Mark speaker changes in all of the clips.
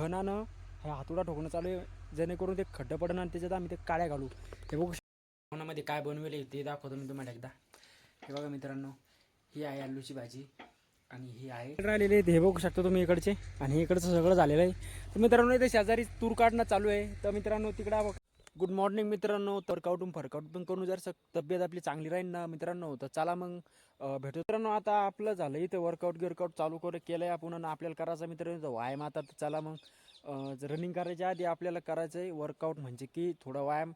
Speaker 1: घनानं हे हातोडा ठोकणं चालू आहे. जेणेकरून ते खड्डं पडणं आणि त्याच्यात आम्ही ते काळ्या घालू. हे बघू मध्ये काय बनवले ते दाखवतो मी तुम्हाला एकदा. हे बघा मित्रांनो ही आहे आलूची भाजी आणि ही आहे राहिलेले आहेत, हे बघू शकता तुम्ही इकडचे. आणि इकडचं सगळं झालेलं आहे. तर मित्रांनो इथे शेजारी तूर काढणं चालू आहे. तर मित्रांनो तिकडं गुड मॉर्निंग मित्रांनो. वर्कआउटून फरकाउट पण करून जर तब्येत आपली चांगली राहील ना मित्रांनो तर चला मग भेटू. मित्रांनो आता आपलं झालं इथे वर्कआउट गिरकाउट चालू करू केलं आहे आपण आणि आपल्याला करायचं मित्रांनो व्यायाम आता तर चला मग रनिंग करायच्या आधी आपल्याला करायचं आहे वर्कआउट म्हणजे की थोडा व्यायाम.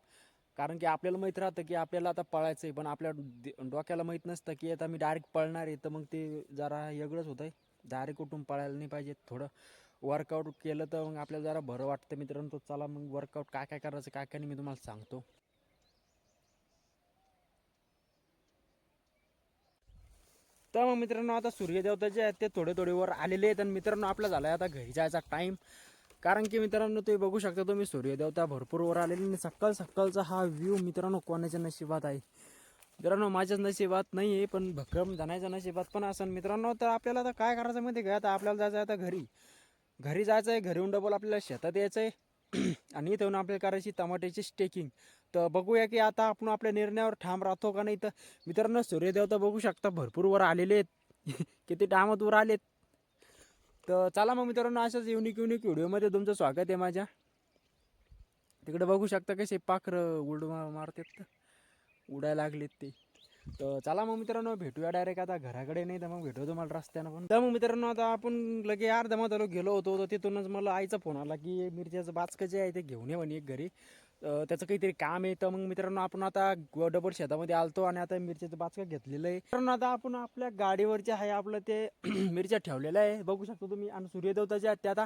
Speaker 1: कारण की आपल्याला माहीत राहतं की आपल्याला आता पळायचं आहे पण आपल्या डोक्याला माहीत नसतं की आता मी डायरेक्ट पळणार आहे तर मग ते जरा वेगळंच होतं आहे दारे कुठून पळायला नाही पाहिजे. थोडं वर्कआउट केलं तर मग आपल्याला जरा बरं वाटतं मित्रांनो. तो चला मग वर्कआउट काय काय करायचं काय काय नाही मी तुम्हाला सांगतो. तर मग मित्रांनो आता सूर्यदेवता जे आहेत ते थोडे थोडे वर आलेले आहेत. आणि मित्रांनो आपला झाला आहे आता घरी जायचा टाईम कारण की मित्रांनो ते बघू शकता तुम्ही सूर्यदेवता भरपूर वर आलेली आणि सकाळ सकाळचा हा व्ह्यू मित्रांनो कोणाच्या नशिबात आहे? मित्रांनो माझ्याच नशिबात नाही आहे पण भक्कम जाण्याच्या नशिबात पण असं मित्रांनो तर आपल्याला आता काय करायचं माहिती आहे का? आता आपल्याला जायचं आहे आता घरी. घरी जायचं आहे घरी डबल आपल्याला शेतात यायचं आहे आणि इथं आपल्याला करायची टमाट्याची स्टेकिंग तर बघूया की आता आपण आपल्या निर्णयावर ठाम राहतो का नाही. तर मित्रांनो सूर्यदेव तर बघू शकता भरपूर वर आलेले आहेत. किती टामात वर आलेत. तर चला मग मित्रांनो अशाच युनिक युनिक व्हिडिओमध्ये तुमचं स्वागत आहे माझ्या. तिकडे बघू शकता कसे पाखरं उड मारतात मारतात. उडायला लागलेत ते. तर चला मग मित्रांनो भेटूया डायरेक्ट आता घराकडे. नाही तर मग भेटू तुम्हाला रस्त्यानं पण. तर मग मित्रांनो आता आपण लगे अर्धा आलो गेलो होतो तर तिथूनच मला आईचा फोन आला की मिरच्याचं बाचकं जे आहे ते घेऊन ये म्हणे एक घरी. त्याचं काहीतरी काम आहे. तर मग मित्रांनो आपण आता ग- डबल शेतामध्ये आलतो आणि आता मिरच्याचं बाचकं घेतलेलं आहे. कारण आता आपण आपल्या गाडीवरचे आहे आपलं ते मिरच्या ठेवलेलं आहे. बघू शकतो तुम्ही आणि सूर्यदेवताचे आहेत ते आता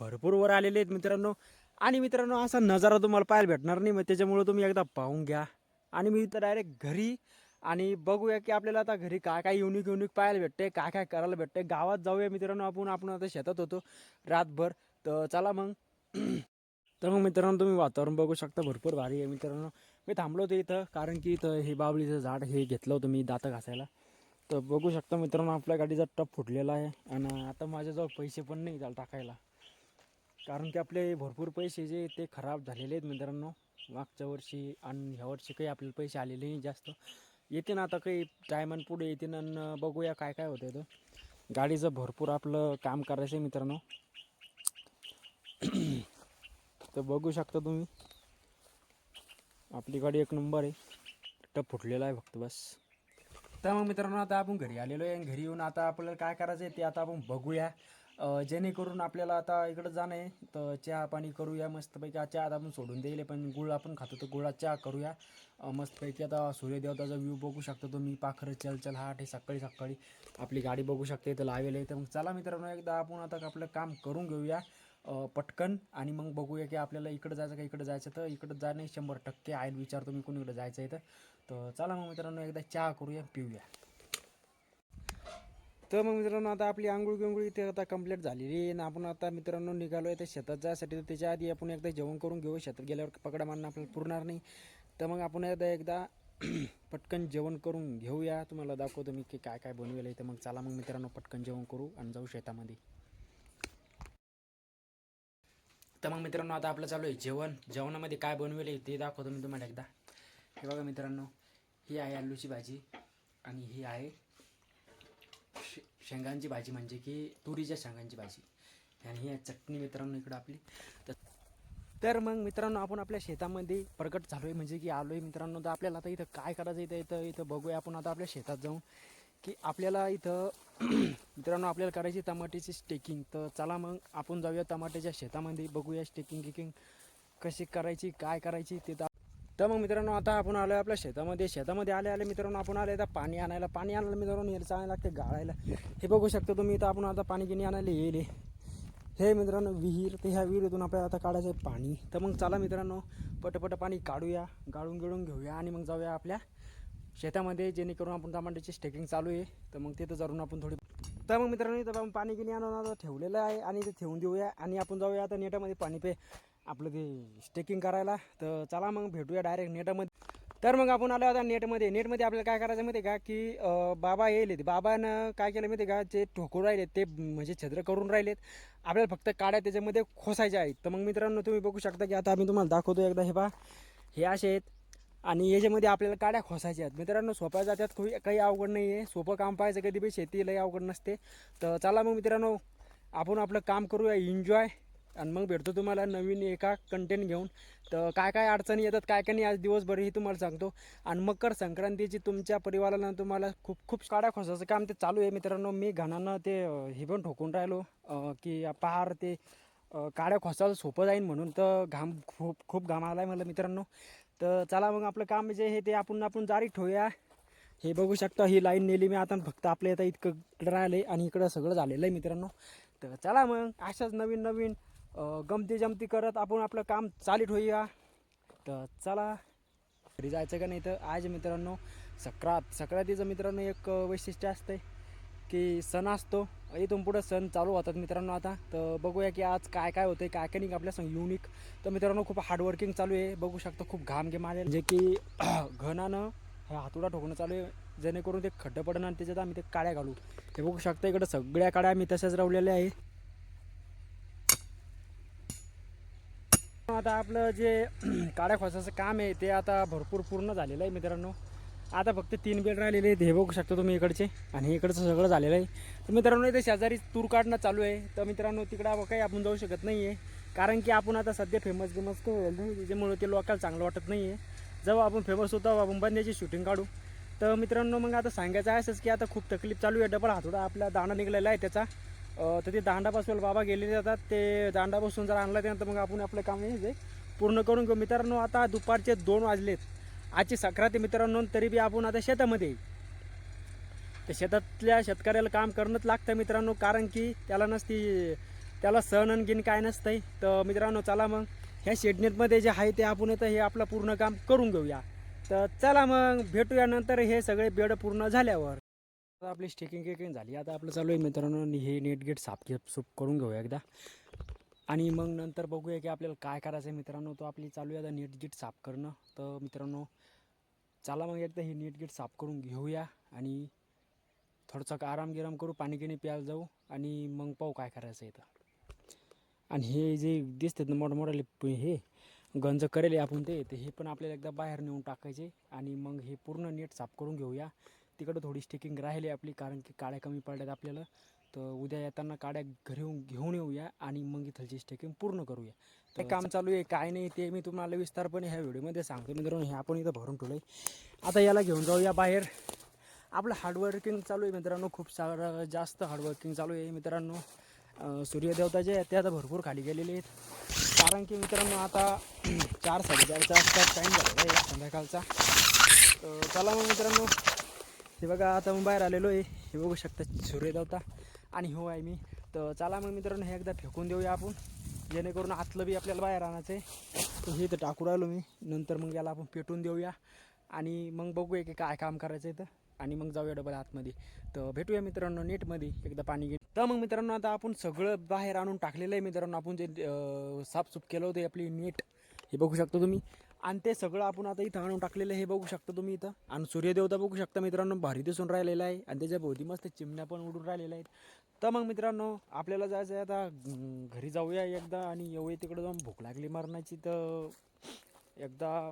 Speaker 1: भरपूर वर आलेले आहेत मित्रांनो. आणि मित्रांनो असा नजारा तुम्हाला पाहायला भेटणार नाही मग त्याच्यामुळे तुम्ही एकदा पाहून घ्या. आणि मी तर डायरेक्ट घरी. आणि बघूया की आपल्याला आता घरी काय काय युनिक युनिक पाहायला भेटते काय काय करायला भेटते गावात जाऊया मित्रांनो आपण आपण आता शेतात होतो रातभर. तर चला मग. तर मग मित्रांनो तुम्ही वातावरण बघू शकता भरपूर भारी आहे मित्रांनो. मी थांबलो होतो इथं कारण की इथं हे बाबळीचं झाड हे घेतलं होतं मी दातं घासायला. तर बघू शकता मित्रांनो आपल्या गाडीचा टप फुटलेला आहे. आणि आता माझ्याजवळ पैसे पण नाही त्याला टाकायला. कारण की आपले भरपूर पैसे जे ते खराब झालेले आहेत मित्रांनो. मागच्या वर्षी आणि ह्या वर्षी काही आपल्याला पैसे आलेले नाही जास्त. येते ना आता काही टायमान पुढे येते ना बघूया काय काय होतं तर गाडीचं भरपूर आपलं काम करायचं आहे मित्रांनो. तर बघू शकता तुम्ही. आपली गाडी एक नंबर आहे. टप फुटलेला आहे फक्त बस. तर मग मित्रांनो आता आपण घरी आलेलो आहे आणि घरी येऊन आता आपल्याला काय करायचं आहे ते आता आपण बघूया. जेणेकरून आपल्याला आता इकडं जाणं आहे तर चहा पाणी करूया मस्तपैकी हा चहा आता आपण सोडून देईल पण गुळ आपण खातो तर गुळात चहा करूया. मस्तपैकी आता सूर्यदेवताचा व्ह्यू बघू शकतो तुम्ही पाखरं चल चल हा हे सकाळी सकाळी आपली गाडी बघू शकते तर लावेल आहे. तर मग चला मित्रांनो एकदा आपण आता आपलं काम करून घेऊया. पटकन आणि मग बघूया की आपल्याला इकडं जायचं का इकडं जायचं तर इकडं जाणं शंभर टक्के आहे विचार तुम्ही कोणीकडे जायचं आहे तर चला मग मित्रांनो एकदा चहा करूया पिऊया. तर मग मित्रांनो आता आपली आंघोळ गिंगोळ इथे आता कंप्लीट झालेली आहे. आणि आपण आता मित्रांनो निघालो आहे तर शेतात जायसाठी. तर त्याच्या आधी आपण एकदा जेवण करून घेऊ. शेतात गेल्यावर पकडा मारणं आपल्याला पुरणार नाही. तर मग आपण एकदा एकदा पटकन जेवण करून घेऊया. तुम्हाला दाखवतो मी की काय काय बनवेल आहे तर मग चला मग मित्रांनो पटकन जेवण करू आणि जाऊ शेतामध्ये. तर मग मित्रांनो आता आपलं चालू आहे जेवण. जेवणामध्ये काय बनवेल आहे ते दाखवतो मी तुम्हाला एकदा. हे बघा मित्रांनो ही आहे आलूची भाजी आणि ही आहे शे- शेंगांची भाजी म्हणजे की तुरीच्या शेंगांची भाजी. आणि ही चटणी मित्रांनो इकडं आपली. तर तर मग मित्रांनो आपण आपल्या शेतामध्ये प्रकट झालो आहे म्हणजे की आलो आहे मित्रांनो. तर आपल्याला आता इथं काय करायचं इथं इथं इथं बघूया. आपण आता आपल्या शेतात जाऊन की आपल्याला इथं मित्रांनो आपल्याला करायची टमाट्याची स्टेकिंग तर चला मग आपण जाऊया टमाट्याच्या शेतामध्ये. बघूया स्टेकिंग किकिंग कशी करायची काय करायची ते तर मग मित्रांनो आता आपण आलो आपल्या शेतामध्ये. शेतामध्ये आले आले मित्रांनो आपण आले आता पाणी आणायला. पाणी आणायला मित्रांनो यायला आणायला लागते गाळायला. हे बघू शकतो तुम्ही इथं आपण आता पाणी गिनी आणायला येईल. हे मित्रांनो विहीर. तर ह्या विहिरीतून आपल्याला आता काढायचं आहे पाणी. तर मग चला मित्रांनो पटपट पाणी काढूया गाळून गिळून घेऊया आणि मग जाऊया आपल्या शेतामध्ये जेणेकरून आपण टमाट्याची स्टेकिंग चालू आहे. तर मग तिथं जाऊन आपण थोडी तर मग मित्रांनो इथं आपण पाणी गिनी आणून आता ठेवलेलं आहे आणि ते ठेवून देऊया आणि आपण जाऊया आता नेटामध्ये पाणी पे आपलं ते स्टेकिंग करायला. तर चला मग भेटूया डायरेक्ट नेटामध्ये तर मग आपण आलो आता नेटमध्ये नेटमध्ये आपल्याला काय करायचं माहिती आहे का की बाबा येईल बाबानं काय केलं माहिती आहे का? जे ठोकून राहिलेत ते म्हणजे छद्र करून राहिलेत. आपल्याला फक्त काड्या त्याच्यामध्ये खोसायच्या आहेत. तर मग मित्रांनो तुम्ही बघू शकता की आता आम्ही तुम्हाला दाखवतो एकदा हे पा हे असे आहेत. आणि याच्यामध्ये आपल्याला काड्या खोसायच्या आहेत. मित्रांनो सोप्या जात्यात. खूप काही अवघड नाही आहे सोपं काम पाहायचं कधी बी. शेती लई अवघड नसते. तर चला मग मित्रांनो आपण आपलं काम करूया. एन्जॉय आणि मग भेटतो तुम्हाला नवीन एका कंटेंट घेऊन. तर काय काय अडचणी येतात काय काय नाही आज दिवसभर हे तुम्हाला सांगतो. आणि मकर संक्रांतीची तुमच्या परिवाराला तुम्हाला खूप खूप काड्या खोसाचं काम ते चालू आहे मित्रांनो. मी घाणानं ते हे पण ठोकून राहिलो की पहार ते काड्या खोसायला सोपं जाईल म्हणून तर घाम खूप खूप घाम आला आहे मला मित्रांनो. तर चला मग आपलं काम जे हे ते आपण आपण जारी ठेवूया. हे बघू शकता ही लाईन नेली मी आता फक्त आपल्या आता इतकं राहिलं आहे आणि इकडं सगळं झालेलं आहे मित्रांनो. तर चला मग अशाच नवीन नवीन गमती जमती करत आपण आपलं काम चालू ठेवूया तर चला घरी जायचं का नाही तर आज मित्रांनो सक्रात सक्रातीचं मित्रांनो एक वैशिष्ट्य असतं की सण असतो. इथून पुढं सण चालू होतात मित्रांनो आता. तर बघूया की आज काय काय होतं काय काय नाही आपल्या संग युनिक तर मित्रांनो खूप हार्डवर्किंग चालू आहे. बघू शकता खूप घाम गेम आले म्हणजे की घनानं हे हातोडा ठोकणं चालू आहे. जेणेकरून ते खड्डं पडणं आणि त्याच्यात आम्ही ते काड्या घालू. हे बघू शकता इकडं सगळ्या काड्या आम्ही तशाच रवलेल्या आहे. आता आपलं जे काड्या खोसाचं काम आहे ते आता भरपूर पूर्ण झालेलं आहे मित्रांनो. आता फक्त तीन बेड राहिलेले आहेत. हे बघू शकता तुम्ही इकडचे. आणि इकडचं सगळं झालेलं आहे. तर मित्रांनो इथे शेजारी तूर काढणं चालू आहे. तर मित्रांनो तिकडं काही आपण जाऊ शकत नाही आहे कारण की आपण आता सध्या फेमस गेमस नाही त्याच्यामुळे ते लोकांना चांगलं वाटत नाही आहे जेव्हा आपण फेमस होतो आपण बंद्याची शूटिंग काढू. तर मित्रांनो मग आता सांगायचं आहे असंच की आता खूप तकलीफ चालू आहे. डबल हातोडा आपला दाणा निघालेला आहे त्याचा. तर ते दांडापासून बाबा गेलेले जातात. ते दांडापासून जर आणला त्यानंतर मग आपण आपलं काम हे पूर्ण करून घेऊ. मित्रांनो आता दुपारचे दोन वाजलेत. आजची सक्राती मित्रांनो तरी बी आपण आता शेतामध्ये तर शेतातल्या शेतकऱ्याला काम करणंच लागतं मित्रांनो कारण की त्याला नसती त्याला सण आणखीन काय नसतंय. तर मित्रांनो चला मग ह्या शेडनेटमध्ये जे आहे ते आपण येतं हे आपलं पूर्ण काम करून घेऊया. तर चला मग भेटूया नंतर. हे सगळे बेड पूर्ण झाल्यावर. आता आपली स्टेकिंग केकिंग झाली. आता आपलं चालू आहे मित्रांनो. हे नेट गेट साफ के सूप करून घेऊया एकदा. आणि मग नंतर बघूया की आपल्याला काय करायचं आहे मित्रांनो. तो आपली चालू आहे आता नेट गेट साफ करणं. तर मित्रांनो चला मग एकदा हे नेट गेट साफ करून घेऊया. आणि थोडंसं आराम गिराम करू पाणी गिणी प्यायला जाऊ. आणि मग पाहू काय करायचं आहे इथं. आणि हे जे दिसतात ना मोठमोठाले हे गंज करेल आपण ते तर हे पण आपल्याला एकदा बाहेर नेऊन टाकायचे. आणि मग हे पूर्ण नेट साफ करून घेऊया. तिकडं थोडी स्टिकिंग राहिली आपली कारण की काड्या कमी पडल्यात आपल्याला. तर उद्या येताना काड्या घरी घेऊन येऊया आणि मग इथलची स्टेकिंग पूर्ण करूया. ते काम चालू आहे काय नाही ते मी तुम्हाला विस्तारपणे ह्या व्हिडिओमध्ये सांगतो. मित्रांनो हे आपण इथं भरून ठेवलं आहे आता याला घेऊन जाऊया बाहेर. आपलं हार्डवर्किंग चालू आहे मित्रांनो खूप सारं जास्त हार्डवर्किंग चालू आहे मित्रांनो. सूर्यदेवता जे आहेत ते आता भरपूर खाली गेलेले आहेत. कारण की मित्रांनो आता चार साडेचारचा टाईम झालेला आहे संध्याकाळचा. चला मग मित्रांनो. हे बघा आता मी बाहेर आलेलो आहे. हे बघू शकता सूर्यदेवता. आणि हो आहे मी. तर चला मग मित्रांनो हे एकदा फेकून देऊया आपण. जेणेकरून आतलं बी आपल्याला बाहेर आणायचं आहे तर हे तर टाकू राहिलो मी. नंतर मग याला आपण पेटून देऊया. आणि मग बघूया की काय काम करायचं आहे तर आणि मग जाऊया डबल आतमध्ये. तर भेटूया मित्रांनो नेटमध्ये. एकदा पाणी घे तर मग मित्रांनो आता आपण सगळं बाहेर आणून टाकलेलं आहे मित्रांनो. आपण जे साफसूप साफसूफ केलं होतं आपली नेट. हे बघू शकतो तुम्ही. आणि ते सगळं आपण आता इथं आणून टाकलेलं हे बघू शकता तुम्ही इथं. आणि सूर्यदेवता बघू शकता मित्रांनो भारी दिसून राहिलेला आहे. आणि त्याच्या भोवती मस्त चिमण्या पण उडून राहिलेल्या आहेत. तर मग मित्रांनो आपल्याला जायचं आहे आता घरी जाऊया एकदा आणि येऊया तिकडं जाऊन. भूक लागली मारण्याची तर एकदा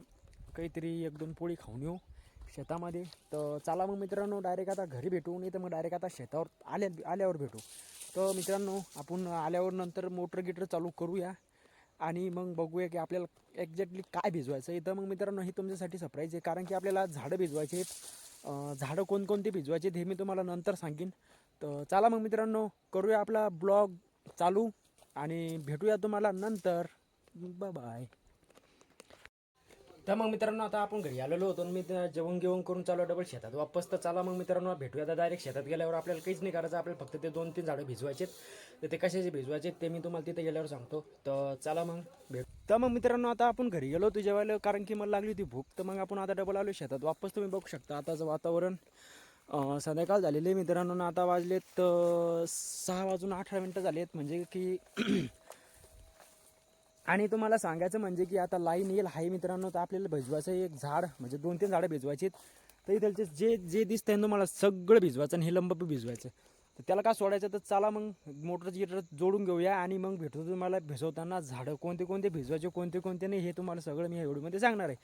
Speaker 1: काहीतरी एक दोन पोळी खाऊन येऊ शेतामध्ये. तर चला मग मित्रांनो डायरेक्ट आता घरी भेटू. नाही तर मग डायरेक्ट आता शेतावर आल्या आल्यावर भेटू. तर मित्रांनो आपण आल्यावर नंतर मोटर गिटर चालू करूया. आणि मग बघूया की आपल्याला एक्झॅक्टली काय भिजवायचं? आहे तर मग मित्रांनो हे तुमच्यासाठी सरप्राईज आहे. कारण की आपल्याला झाडं भिजवायचे आहेत. झाडं कोणकोणती भिजवायचे आहेत हे मी तुम्हाला नंतर सांगेन. तर चला मग मित्रांनो करूया आपला ब्लॉग चालू आणि भेटूया तुम्हाला नंतर. बाय तर मग मित्रांनो आता आपण घरी आलेलो होतो मी जेवण घेऊन करून चालू डबल शेतात. वापस तर चला मग मित्रांनो भेटूया आता डायरेक्ट शेतात गेल्यावर. आपल्याला काहीच नाही करायचं. आपल्याला फक्त ते दोन तीन झाडं भिजवायचे तर ते कशाचे भिजवायचे ते मी तुम्हाला तिथे गेल्यावर सांगतो. तर चला मग भेट. तर मग मित्रांनो आता आपण घरी गेलो होतो जेवायला कारण की मला लागली होती भूक. तर मग आपण आता डबल आलो शेतात. वापस तुम्ही बघू शकता आताचं वातावरण संध्याकाळ झालेले मित्रांनो. ना आता वाजलेत सहा वाजून अठरा मिनटं झाली आहेत म्हणजे की आणि तुम्हाला सांगायचं म्हणजे की आता लाईन येईल हाय मित्रांनो. तर आपल्याला भिजवायचं एक झाड म्हणजे दोन तीन झाडं भिजवायची आहेत. तर इथलचे जे जे दिसतंय ना तुम्हाला सगळं भिजवायचं आणि हे लंब भिजवायचं. तर त्याला काय सोडायचं? तर चला मग मोटर गिटर जोडून घेऊया आणि मग भेटतो तुम्हाला भिजवताना झाडं कोणते कोणते भिजवायचे कोणते कोणते नाही हे तुम्हाला सगळं मी ह्या व्हिडिओमध्ये सांगणार आहे.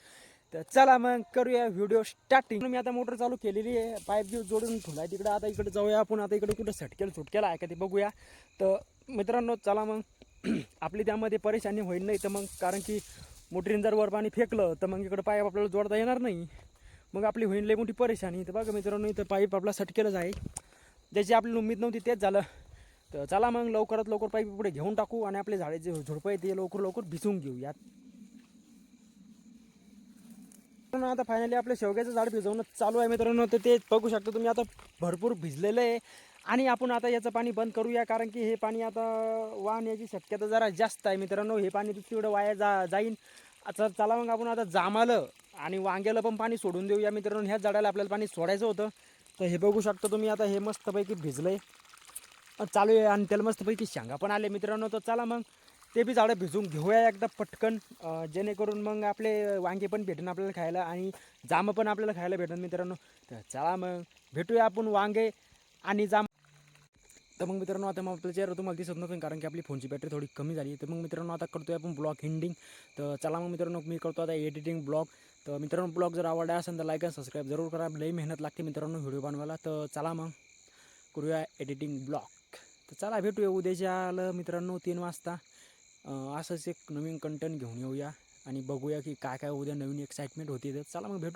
Speaker 1: तर चला मग करूया व्हिडिओ स्टार्टिंग. मी आता मोटर चालू केलेली आहे पाईप घेऊन जोडून ठेवला तिकडे. आता इकडे जाऊया आपण. आता इकडे कुठं सटकेल सुटकेला आहे का ते बघूया. तर मित्रांनो चला मग आपली त्यामध्ये परेशानी होईल नाही तर मग कारण की मोटरीन जर वर पाणी फेकलं तर मग इकडं पाईप आपल्याला जोडता येणार नाही. मग आपली होईल लई मोठी परेशानी. तर बघा मित्रांनो इथं पाईप आपला सटकेलच आहे. ज्याची आपली उम्मीद नव्हती तेच झालं. तर चला मग लवकरात लवकर पाईप पुढे घेऊन टाकू आणि आपले झाडे जे झुडपं आहे ते लवकर लवकर भिजून घेऊ यात. आता फायनली आपलं शेवग्याचं झाड भिजवणं चालू आहे मित्रांनो. तर ते बघू शकता तुम्ही आता भरपूर भिजलेलं आहे. आणि आपण आता याचं पाणी बंद करूया कारण की हे पाणी आता वाहण्याची शक्यता जरा जास्त आहे मित्रांनो. हे पाणी तिकडं वाया जा जाईन. आता चला मग आपण आता जामालं आणि वांग्याला पण पाणी सोडून देऊया मित्रांनो. ह्याच झाडाला आपल्याला पाणी सोडायचं होतं. तर हे बघू शकता तुम्ही आता हे मस्तपैकी भिजलं आहे चालू आहे आणि त्याला मस्तपैकी शेंगा पण आले मित्रांनो. तर चला मग ते बी झाडं भिजून घेऊया एकदा पटकन. जेणेकरून मग आपले वांगे पण भेटेन आपल्याला खायला आणि जामं पण आपल्याला खायला भेटेन मित्रांनो. तर चला मग भेटूया आपण वांगे आणि जाम तर मग मित्रांनो आता मग आपल्या चेहरा तुम्हाला दिसत नसेल कारण की आपली फोनची बॅटरी थोडी कमी झाली तर मग मित्रांनो आता करतोय आपण ब्लॉग हिंडिंग तर चला मग मित्रांनो मी करतो आता एडिटिंग ब्लॉग तर मित्रांनो ब्लॉग जर आवडला असेल तर लाईक आणि सबस्क्राईब जरूर करा. लई मेहनत लागते मित्रांनो व्हिडिओ बनवायला. तर चला मग करूया एडिटिंग ब्लॉग तर चला भेटूया उद्याच्या मित्रांनो तीन वाजता. असंच एक नवीन कंटेंट घेऊन येऊया. आणि बघूया की काय काय उद्या नवीन एक्साइटमेंट होती. तर चला मग भेटू.